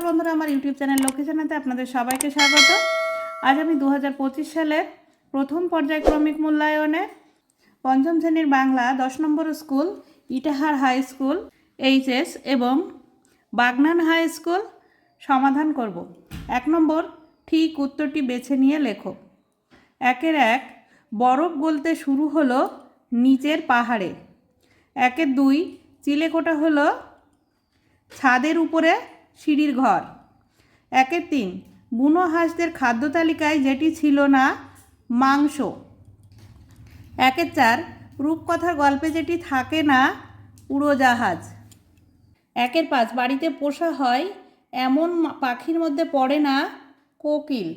নমস্কার বন্ধুরা, আমার ইউটিউব চ্যানেল লোকেশনাতে আপনাদের সবাইকে স্বাগত। আজ আমি দু হাজার পঁচিশ সালের প্রথম পর্যায়ক্রমিক মূল্যায়নে পঞ্চম শ্রেণির বাংলা দশ নম্বর school, Itahar high school, HS এবং বাগনান হাই স্কুল সমাধান করব। এক নম্বর, ঠিক উত্তরটি বেছে নিয়ে লেখো। একের এক, বরফ গলতে শুরু হলো নিচের পাহাড়ে। একের দুই, চিলেকোটা হলো ছাদের উপরে সিঁড়ির ঘর। একের তিন, বুনো হাঁসদের খাদ্য তালিকায় যেটি ছিল না, মাংস। একের চার, রূপকথার গল্পে যেটি থাকে না, উড়োজাহাজ। একের পাঁচ, বাড়িতে পোষা হয় এমন পাখির মধ্যে পড়ে না, কোকিল।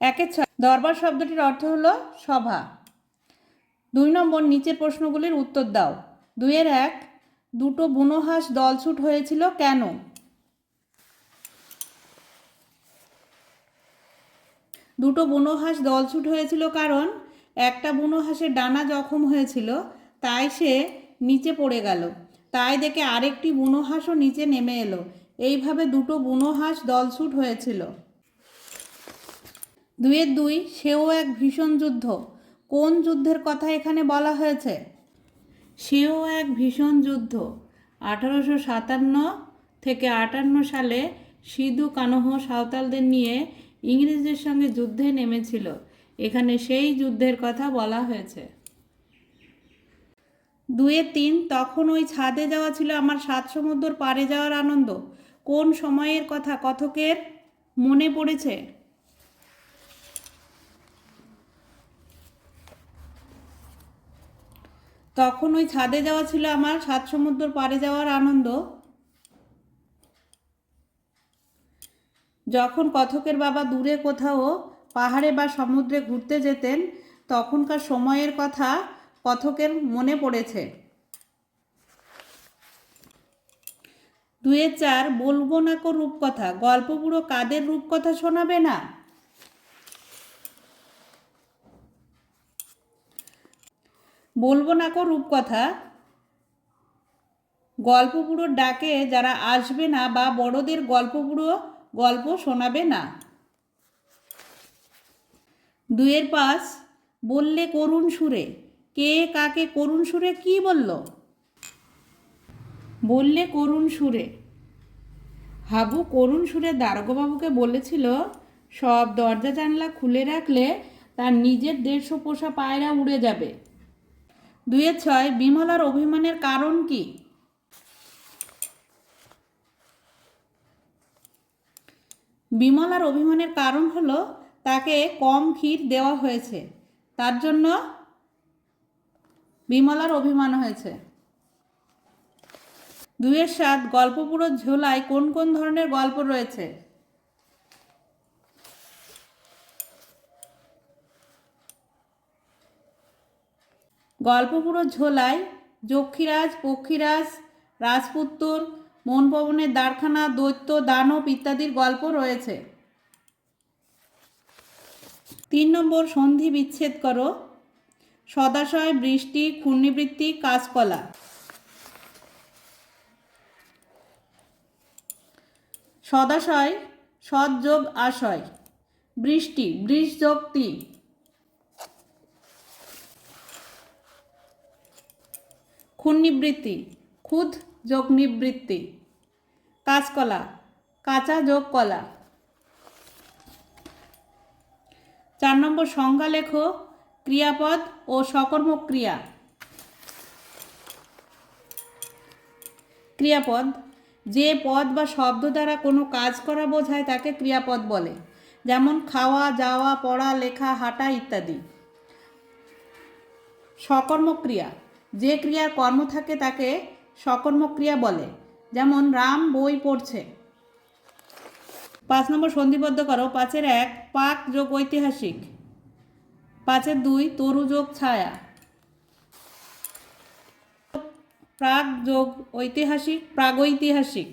একের ছয়, দরবার শব্দটির অর্থ হলো সভা। দুই নম্বর, নিচের প্রশ্নগুলির উত্তর দাও। দুইয়ের এক দুটো বুনো হাঁস দলছুট হয়েছিল কেন? দুটো বুনো হাঁস দলছুট হয়েছিল কারণ একটা বুনো হাঁসের ডানা জখম হয়েছিল, তাই সে নিচে পড়ে গেল। তাই দেখে আরেকটি বুনো হাঁসও নিচে নেমে এলো। এইভাবে দুটো বুনো হাঁস দলছুট হয়েছিল। দুয়ের দুই, সেও এক ভীষণ যুদ্ধ। কোন যুদ্ধের কথা এখানে বলা হয়েছে? সেও এক ভীষণ যুদ্ধ। আঠারোশো সাতান্ন থেকে আটান্ন সালে সিধু কানহ সাঁওতালদের নিয়ে ইংরেজদের সঙ্গে যুদ্ধে নেমেছিল। এখানে সেই যুদ্ধের কথা বলা হয়েছে। দুয়ে তিন, তখন ওই ছাদে যাওয়া ছিল আমার সাত সমুদ্র পাড়ে যাওয়ার আনন্দ। কোন সময়ের কথা কথকের মনে পড়েছে? তখন ওই ছাদে যাওয়া ছিল আমার, সাত সমুদ্র পাড়ে যাওয়ার আনন্দ। যখন কথকের বাবা দূরে কোথাও পাহাড়ে বা সমুদ্রে ঘুরতে যেতেন, তখনকার সময়ের কথা কথকের মনে পড়েছে। দুয়ে চার, বলব না কো রূপকথা, গল্প পুরো কাদের রূপকথা শোনাবে না? বলব না কো রূপকথা। গল্পপুরোর ডাকে যারা আসবে না বা বড়দের গল্পপুরো গল্প শোনাবে না। দুয়ের পাশ, বললে করুণ সুরে। কে কাকে করুণ সুরে কি বলল? বললে করুণ সুরে। হাবু করুণ সুরে দারোগাবাবুকে বলেছিল, সব দরজা জানলা খুলে রাখলে তার নিজের দেড়শো পোষা পায়রা উড়ে যাবে। দুয়ের ছয়, বিমলার অভিমানের কারণ কি? বিমলার অভিমানের কারণ হলো তাকে কম ক্ষীর দেওয়া হয়েছে। তার জন্য বিমলার অভিমান হয়েছে। দুয়ের সাত গল্পপুরো ঝোলায় কোন কোন ধরনের গল্প রয়েছে? গল্পপুরো ঝোলায় যক্ষীরাজ, পক্ষীরাজ, রাজপুত্তর মন পবনের দ্বারখানা, দৈত্য, দানব ইত্যাদির গল্প রয়েছে। তিন নম্বর সন্ধি বিচ্ছেদ করো। সদাশয়, বৃষ্টি, ঘূর্ণিবৃত্তি, কাঁচকলা। সদাশয় সৎ যোগ আশয়। বৃষ্টি বৃষ যোগ ক্ষুণ্ণিবৃত্তি ক্ষুদ যোগ নিবৃত্তি কাঁচকলা, কাঁচা যোগ কলা চার নম্বর সংজ্ঞা লেখো ক্রিয়াপদ ও সকর্মক ক্রিয়া ক্রিয়াপদ, যে পদ বা শব্দ দ্বারা কোনো কাজ করা বোঝায় তাকে ক্রিয়াপদ বলে, যেমন খাওয়া, যাওয়া, পড়া, লেখা, হাঁটা ইত্যাদি। সকর্মক ক্রিয়া যে ক্রিয়ার কর্ম থাকে তাকে সকর্মক ক্রিয়া বলে। যেমন রাম বই পড়ছে। পাঁচ নম্বর সন্ধিবদ্ধ করো। পাঁচের এক, পাক যোগ ঐতিহাসিক। পাঁচের দুই, তরু যোগ ছায়া। প্রাক যোগ ঐতিহাসিক, প্রাগৈতিহাসিক।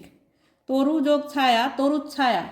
তরু যোগ ছায়া তরুচ্ছায়া